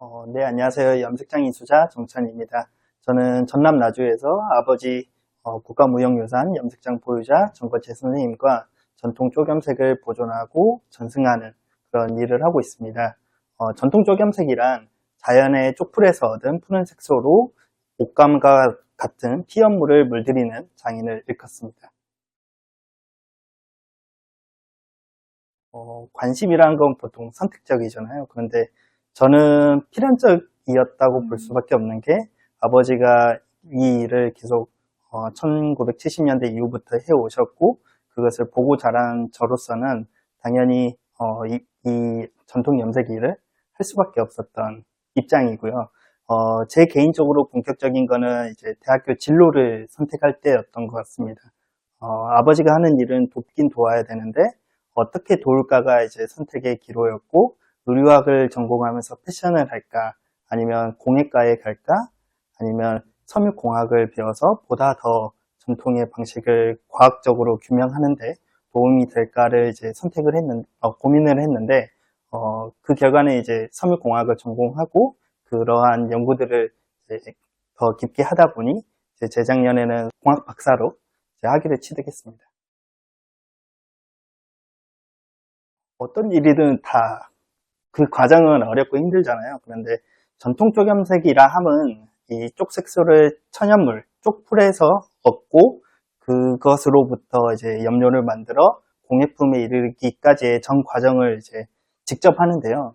어, 네, 안녕하세요. 염색장 이수자 정찬입니다. 저는 전남 나주에서 아버지 어, 국가무형유산 염색장 보유자 정거채 선생님과 전통 쪽염색을 보존하고 전승하는 그런 일을 하고 있습니다. 어, 전통 쪽염색이란 자연의 쪽풀에서 얻은 푸른 색소로 옷감과 같은 피연물을 물들이는 장인을 일컫습니다. 어, 관심이란 건 보통 선택적이잖아요. 그런데 저는 필연적이었다고 볼 수밖에 없는 게 아버지가 이 일을 계속 1970년대 이후부터 해오셨고 그것을 보고 자란 저로서는 당연히 어, 이, 이 전통 염색 일을 할 수밖에 없었던 입장이고요. 어, 제 개인적으로 본격적인 거는 이제 대학교 진로를 선택할 때였던 것 같습니다. 어, 아버지가 하는 일은 돕긴 도와야 되는데 어떻게 도울까가 이제 선택의 기로였고 의류학을 전공하면서 패션을 할까 아니면 공예과에 갈까 아니면 섬유공학을 배워서 보다 더 전통의 방식을 과학적으로 규명하는데 도움이 될까를 이제 선택을 했는 어, 고민을 했는데 어, 그 결과는 이제 섬유공학을 전공하고 그러한 연구들을 더 깊게 하다 보니 재작년에는 공학 박사로 학위를 취득했습니다. 어떤 일이든 다 그 과정은 어렵고 힘들잖아요. 그런데 전통 쪽 염색이라 함은 이 쪽색소를 천연물, 쪽풀에서 얻고 그것으로부터 이제 염료를 만들어 공예품에 이르기까지의 전 과정을 이제 직접 하는데요.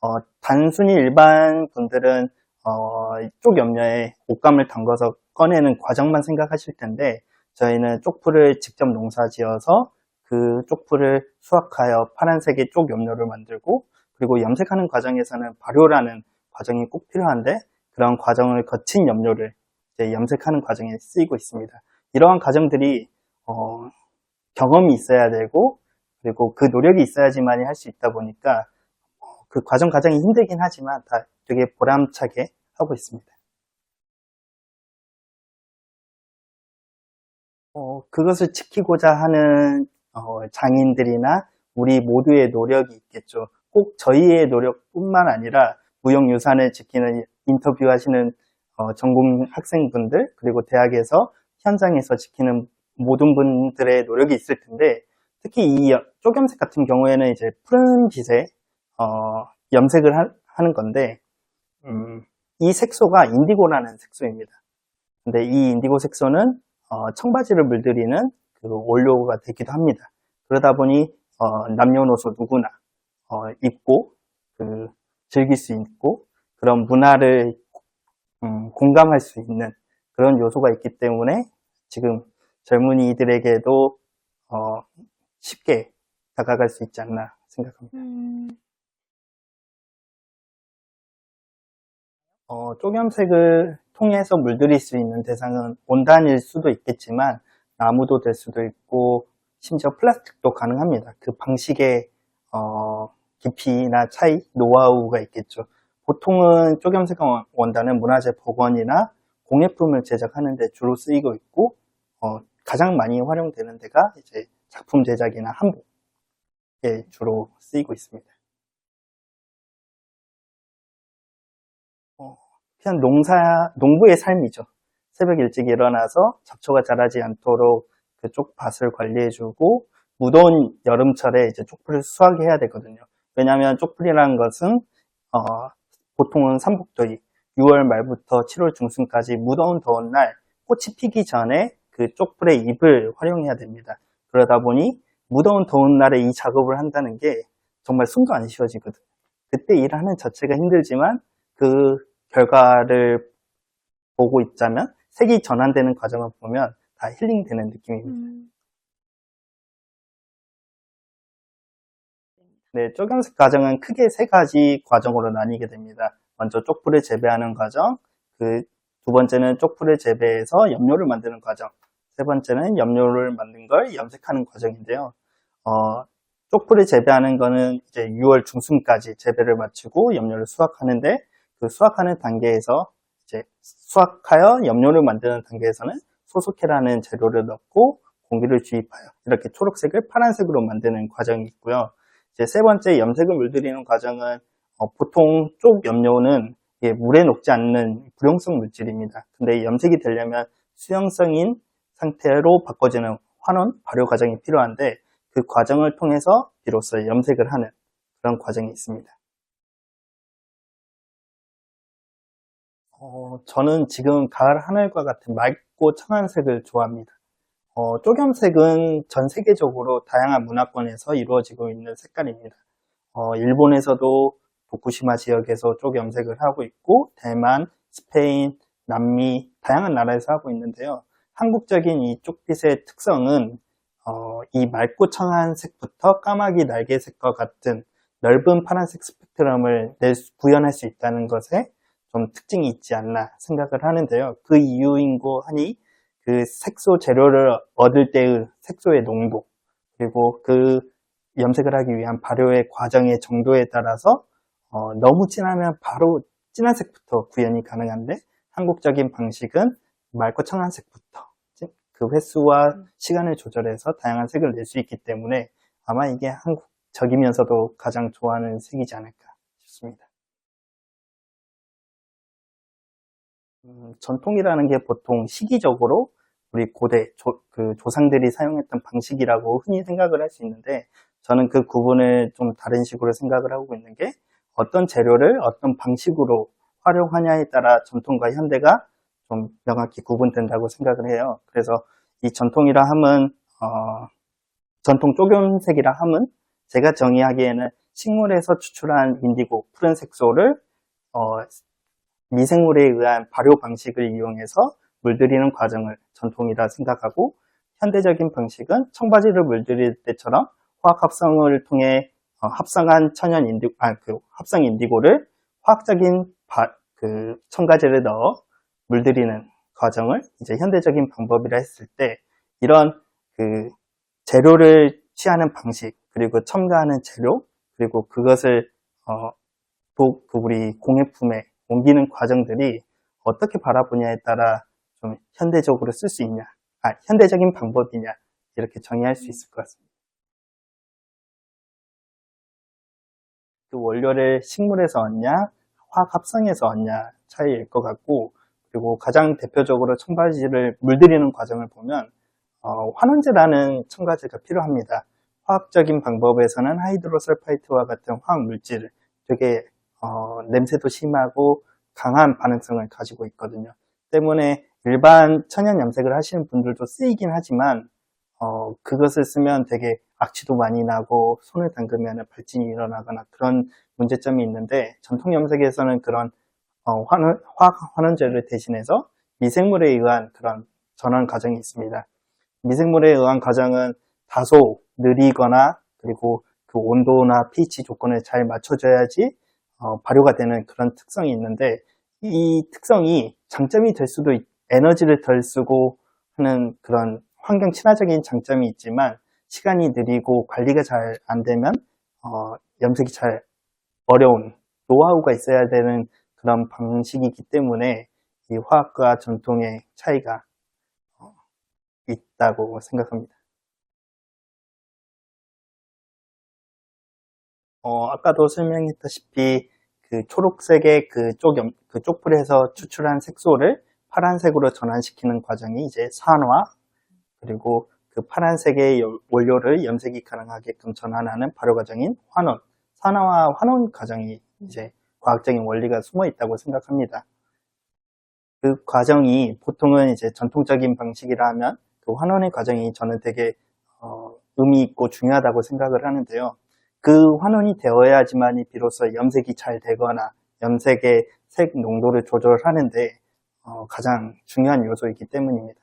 어, 단순히 일반 분들은 어, 쪽 염료에 옷감을 담궈서 꺼내는 과정만 생각하실 텐데 저희는 쪽풀을 직접 농사지어서 그 쪽풀을 수확하여 파란색의 쪽 염료를 만들고 그리고 염색하는 과정에서는 발효라는 과정이 꼭 필요한데 그런 과정을 거친 염료를 염색하는 과정에 쓰이고 있습니다. 이러한 과정들이 어, 경험이 있어야 되고 그리고 그 노력이 있어야지만이 할 수 있다 보니까 어, 그 과정 과정이 힘들긴 하지만 다 되게 보람차게 하고 있습니다. 어, 그것을 지키고자 하는 어, 장인들이나 우리 모두의 노력이 있겠죠. 꼭 저희의 노력뿐만 아니라 무형유산을 지키는 인터뷰하시는 어, 전공 학생분들 그리고 대학에서 현장에서 지키는 모든 분들의 노력이 있을 텐데 특히 이 쪽염색 같은 경우에는 이제 푸른 빛에 어, 염색을 하, 는 건데 음, 이 색소가 인디고라는 색소입니다. 근데 이 인디고 색소는 어, 청바지를 물들이는 그 원료가 되기도 합니다. 그러다 보니 어, 남녀노소 누구나 어, 입고 그, 즐길 수 있고 그런 문화를 음, 공감할 수 있는 그런 요소가 있기 때문에 지금 젊은이들에게도 어, 쉽게 다가갈 수 있지 않나 생각합니다. 음, 어, 쪽염색을 통해서 물들일 수 있는 대상은 온단일 수도 있겠지만 나무도 될 수도 있고 심지어 플라스틱도 가능합니다. 그 방식의 어, 깊이나 차이, 노하우가 있겠죠. 보통은 쪽염색 원단은 문화재 복원이나 공예품을 제작하는 데 주로 쓰이고 있고 어, 가장 많이 활용되는 데가 이제 작품 제작이나 한복에 주로 쓰이고 있습니다. 어, 그냥 농사, 농부의 삶이죠. 새벽 일찍 일어나서 잡초가 자라지 않도록 그쪽 밭을 관리해주고 무더운 여름철에 이제 쪽풀을 수확해야 되거든요. 왜냐하면 쪽풀이라는 것은 어, 보통은 삼복더위 6월 말부터 7월 중순까지 무더운 더운 날 꽃이 피기 전에 그 쪽풀의 잎을 활용해야 됩니다. 그러다 보니 무더운 더운 날에 이 작업을 한다는 게 정말 숨도 안 쉬어지거든요. 그때 일하는 자체가 힘들지만 그 결과를 보고 있자면 색이 전환되는 과정을 보면 다 힐링되는 느낌입니다. 음, 네, 쪽염색 과정은 크게 세 가지 과정으로 나뉘게 됩니다. 먼저 쪽풀을 재배하는 과정, 그 두 번째는 쪽풀을 재배해서 염료를 만드는 과정, 세 번째는 염료를 만든 걸 염색하는 과정인데요. 어, 쪽풀을 재배하는 거는 이제 6월 중순까지 재배를 마치고 염료를 수확하는데 그 수확하는 단계에서 이제 수확하여 염료를 만드는 단계에서는 소속해라는 재료를 넣고 공기를 주입하여 이렇게 초록색을 파란색으로 만드는 과정이 있고요. 이제 세 번째 염색을 물들이는 과정은 어, 보통 쪽 염료는 이게 물에 녹지 않는 불용성 물질입니다. 근데 염색이 되려면 수용성인 상태로 바꿔지는 환원 발효 과정이 필요한데 그 과정을 통해서 비로소 염색을 하는 그런 과정이 있습니다. 어, 저는 지금 가을 하늘과 같은 맑고 청한 색을 좋아합니다. 어, 쪽염색은 전 세계적으로 다양한 문화권에서 이루어지고 있는 색깔입니다. 어, 일본에서도 도쿠시마 지역에서 쪽염색을 하고 있고 대만, 스페인, 남미 다양한 나라에서 하고 있는데요. 한국적인 이 쪽빛의 특성은 어, 이 맑고 청한 색부터 까마귀 날개색과 같은 넓은 파란색 스펙트럼을 구현할 수 있다는 것에 좀 특징이 있지 않나 생각을 하는데요. 그 이유인고 하니 그 색소 재료를 얻을 때의 색소의 농도 그리고 그 염색을 하기 위한 발효의 과정의 정도에 따라서 어, 너무 진하면 바로 진한 색부터 구현이 가능한데 한국적인 방식은 맑고 청한 색부터 그 횟수와 시간을 조절해서 다양한 색을 낼 수 있기 때문에 아마 이게 한국적이면서도 가장 좋아하는 색이지 않을까 싶습니다. 음, 전통이라는 게 보통 시기적으로 우리 고대 조, 그 조상들이 사용했던 방식이라고 흔히 생각을 할 수 있는데 저는 그 구분을 좀 다른 식으로 생각을 하고 있는 게 어떤 재료를 어떤 방식으로 활용하냐에 따라 전통과 현대가 좀 명확히 구분된다고 생각을 해요. 그래서 이 전통이라 함은 어, 전통 쪼금색이라 함은 제가 정의하기에는 식물에서 추출한 인디고 푸른 색소를 어, 미생물에 의한 발효 방식을 이용해서 물들이는 과정을 전통이라 생각하고 현대적인 방식은 청바지를 물들일 때처럼 화학 합성을 통해 어, 합성한 천연 인디 아, 그 합성 인디고를 화학적인 바- 그 첨가제를 넣어 물들이는 과정을 이제 현대적인 방법이라 했을 때 이런 그 재료를 취하는 방식 그리고 첨가하는 재료 그리고 그것을 어, 또그 우리 공예품에 옮기는 과정들이 어떻게 바라보냐에 따라 좀 현대적으로 쓸 수 있냐, 아, 현대적인 방법이냐, 이렇게 정의할 수 있을 것 같습니다. 그 원료를 식물에서 얻냐, 화학 합성에서 얻냐 차이일 것 같고, 그리고 가장 대표적으로 첨가지를 물들이는 과정을 보면, 어, 환원제라는 첨가제가 필요합니다. 화학적인 방법에서는 하이드로설파이트와 같은 화학 물질, 되게 어, 냄새도 심하고 강한 반응성을 가지고 있거든요. 때문에 일반 천연 염색을 하시는 분들도 쓰이긴 하지만 어, 그것을 쓰면 되게 악취도 많이 나고 손을 담그면 발진이 일어나거나 그런 문제점이 있는데 전통 염색에서는 그런 어, 환원, 화학 환원제를 대신해서 미생물에 의한 그런 전환 과정이 있습니다. 미생물에 의한 과정은 다소 느리거나 그리고 그 온도나 pH 조건을 잘 맞춰줘야지 어, 발효가 되는 그런 특성이 있는데 이 특성이 장점이 될 수도 있, 에너지를 덜 쓰고 하는 그런 환경 친화적인 장점이 있지만 시간이 느리고 관리가 잘 안 되면 어, 염색이 잘 어려운 노하우가 있어야 되는 그런 방식이기 때문에 이 화학과 전통의 차이가 어, 있다고 생각합니다. 어, 아까도 설명했다시피 그 초록색의 그쪽 염, 그 쪽 풀에서 추출한 색소를 파란색으로 전환시키는 과정이 이제 산화 그리고 그 파란색의 여- 원료를 염색이 가능하게끔 전환하는 발효 과정인 환원, 산화와 환원 과정이 이제 과학적인 원리가 숨어 있다고 생각합니다. 그 과정이 보통은 이제 전통적인 방식이라 하면 그 환원의 과정이 저는 되게 어, 의미 있고 중요하다고 생각을 하는데요. 그 환원이 되어야지만이 비로소 염색이 잘 되거나 염색의 색 농도를 조절하는데 어, 가장 중요한 요소이기 때문입니다.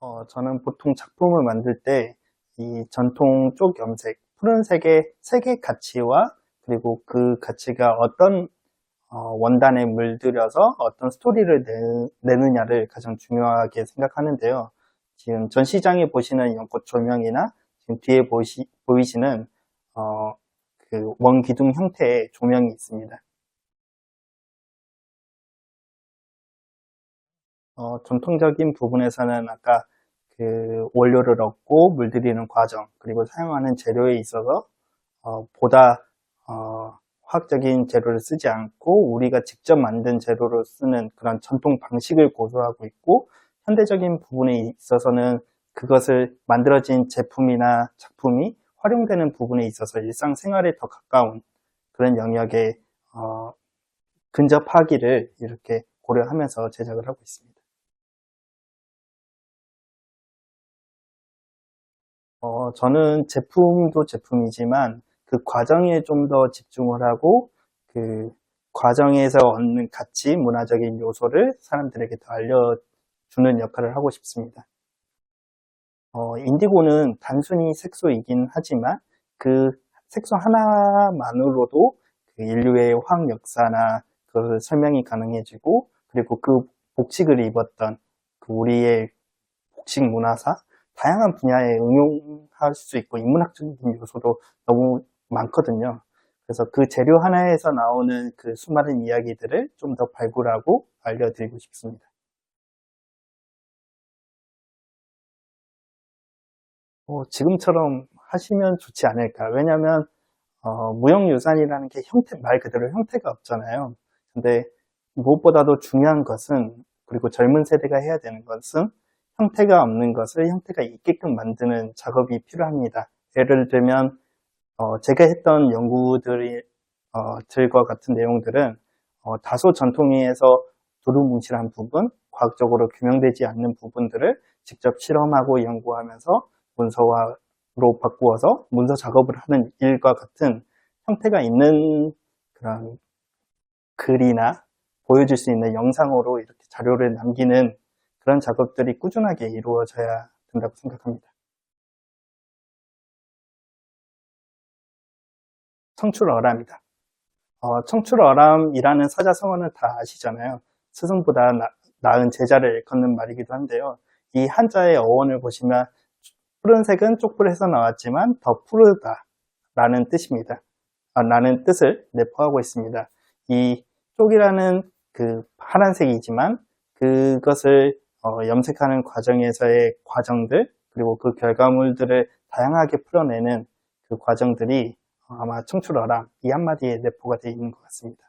어, 저는 보통 작품을 만들 때 이 전통 쪽 염색, 푸른색의 색의 가치와 그리고 그 가치가 어떤 어, 원단에 물들여서 어떤 스토리를 내, 느냐를 가장 중요하게 생각하는데요. 지금 전시장에 보시는 연꽃 조명이나 지금 뒤에 보시, 보이시는 어, 그 원기둥 형태의 조명이 있습니다. 어, 전통적인 부분에서는 아까 그 원료를 얻고 물들이는 과정, 그리고 사용하는 재료에 있어서 어, 보다 어, 화학적인 재료를 쓰지 않고 우리가 직접 만든 재료를 쓰는 그런 전통 방식을 고수하고 있고 현대적인 부분에 있어서는 그것을 만들어진 제품이나 작품이 활용되는 부분에 있어서 일상생활에 더 가까운 그런 영역에 어, 근접하기를 이렇게 고려하면서 제작을 하고 있습니다. 어, 저는 제품도 제품이지만 그 과정에 좀 더 집중을 하고 그 과정에서 얻는 가치, 문화적인 요소를 사람들에게 더 알려 주는 역할을 하고 싶습니다. 어, 인디고는 단순히 색소이긴 하지만 그 색소 하나만으로도 그 인류의 화학 역사나 그것을 설명이 가능해지고 그리고 그 복식을 입었던 그 우리의 복식 문화사 다양한 분야에 응용할 수 있고 인문학적인 요소도 너무 많거든요. 그래서 그 재료 하나에서 나오는 그 수많은 이야기들을 좀 더 발굴하고 알려드리고 싶습니다. 어, 지금처럼 하시면 좋지 않을까. 왜냐하면 어, 무형유산이라는 게 형태 말 그대로 형태가 없잖아요. 근데 무엇보다도 중요한 것은 그리고 젊은 세대가 해야 되는 것은 형태가 없는 것을 형태가 있게끔 만드는 작업이 필요합니다. 예를 들면 어, 제가 했던 연구들이 어, 들과 같은 내용들은 어, 다소 전통의에서 두루뭉실한 부분, 과학적으로 규명되지 않는 부분들을 직접 실험하고 연구하면서 문서화로 바꾸어서 문서 작업을 하는 일과 같은 형태가 있는 그런 글이나 보여줄 수 있는 영상으로 이렇게 자료를 남기는 그런 작업들이 꾸준하게 이루어져야 된다고 생각합니다. 청출어람이다. 어, 청출어람이라는 사자성어는 다 아시잖아요. 스승보다 나, 나은 제자를 일컫는 말이기도 한데요. 이 한자의 어원을 보시면 푸른색은 쪽불에서 나왔지만 더 푸르다 라는 뜻입니다. 아, 라는 뜻을 내포하고 있습니다. 이 쪽이라는 그 파란색이지만 그것을 어, 염색하는 과정에서의 과정들 그리고 그 결과물들을 다양하게 풀어내는 그 과정들이 아마 청출어람 이 한마디에 내포가 되어 있는 것 같습니다.